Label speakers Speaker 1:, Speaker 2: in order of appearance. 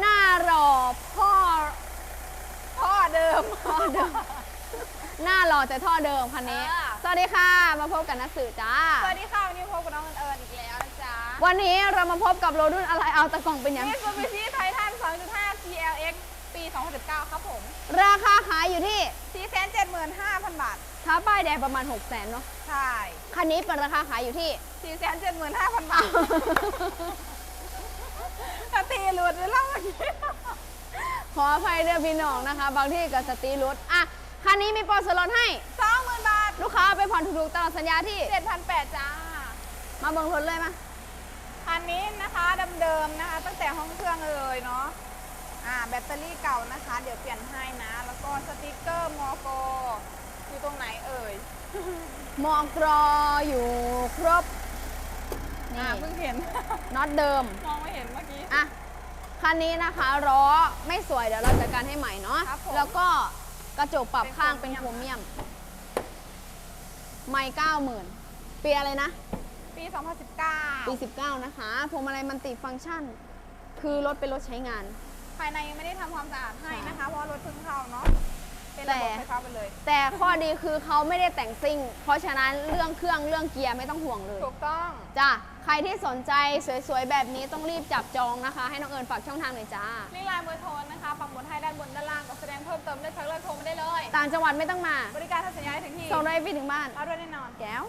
Speaker 1: หน้ารอพ่อ
Speaker 2: พ่อเดิม
Speaker 1: ท่อเดิม หน้ารอแต่ท่อเดิมคันนี้
Speaker 2: อ่า
Speaker 1: สวัสดีค่ะ มาพบกับนักสื่อจ้า
Speaker 2: สวัสดีค่ะ วันนี้พบกับน้องเอิญอีกแล้วนะจ๊ะ
Speaker 1: วันนี้เรามาพบกับโรถรุ่นอะไรเอาตะกล่องเป็นยัง
Speaker 2: นี่ซูบิชิไททัน 2.5 TLX ปี 2019 ครับผม
Speaker 1: ราคาขายอยู่ที่
Speaker 2: 475,000 บาท
Speaker 1: ถ้าป้ายแดงประมาณ 6 0 0 0 0นเนาะ
Speaker 2: ใช่
Speaker 1: คันนี้เป็นราคาขายอยู่ที่
Speaker 2: 475,000 บาทกะตี หลุดไปแล้วเมื่อกี้
Speaker 1: ขออภัยเด้อพี่น้องนะคะ บางที่กับสตรีรถอะคันนี้มีโปรส่วนลดให้
Speaker 2: 20,000 บาท
Speaker 1: ลูกค้าเอาไปผ่อนถูกๆตลอดสัญญาที่
Speaker 2: 7,800 จ้า
Speaker 1: มาเบิ่งรถเลยมา
Speaker 2: คันนี้นะคะเดิมๆนะคะ ตั้งแต่ห้องเครื่องเลยเนาะอ่าแบตเตอรี่เก่านะคะ เดี๋ยวเปลี่ยนให้นะ แล้วก็สติกเกอร์มอโกอยู่ตรงไหนเอ่ย
Speaker 1: มอกรออยู่ครบ นี่
Speaker 2: อ่าเพิ่งเห็น
Speaker 1: น็อตเดิม
Speaker 2: มองไม่เห็นเมื่อกี้
Speaker 1: อะ คันนี้นะคะล้อไม่สวยเดี๋ยวเราจัดการให้ใหม่เนาะ
Speaker 2: ครับผม
Speaker 1: แล้วก็กระจกปรับข้าง
Speaker 2: เป็
Speaker 1: เป็น
Speaker 2: น
Speaker 1: โค
Speaker 2: โค
Speaker 1: ร
Speaker 2: รเมี
Speaker 1: เมีย
Speaker 2: ย
Speaker 1: ม
Speaker 2: ม
Speaker 1: ไม่เก้าหมื่นปีอะไรนะ
Speaker 2: ปี2019
Speaker 1: ปี19 นะคะพวงมาลัยมันติฟังก์ชัน คือรถเป็นรถใช้งาน
Speaker 2: ภายในยังไม่ได้ทำความสะอาดให้นะคะ เพราะว่ารถเพิ่ง
Speaker 1: แต่
Speaker 2: ไฟฟ้าไปเลย
Speaker 1: แต่ข้อดีคือเขาไม่ได้แต่งซิ่ง เพราะฉะนั้นเรื่องเครื่องเรื่องเกียร์ไม่ต้องห่วงเลย
Speaker 2: ถูกต้อง
Speaker 1: จ้ะ ใครที่สนใจสวยๆ แบบนี้ต้องรีบจับจองนะคะ ให้น้องเอิญฝากช่องทางหน่อยจ้า
Speaker 2: นี่ลายเบอร์โทรนะคะปักหมุดให้ด้านบนด้านล่างก็แสดงเพิ่มเติมได้ทักเลือกโทรมาได้เลย
Speaker 1: ต่างจังหวัดไม่ต้องมา
Speaker 2: บริการทำสัญญาให้ถึงที่
Speaker 1: ส่งได้ไปถึงบ้าน
Speaker 2: เอาด้วยแน่นอน
Speaker 1: แก้ว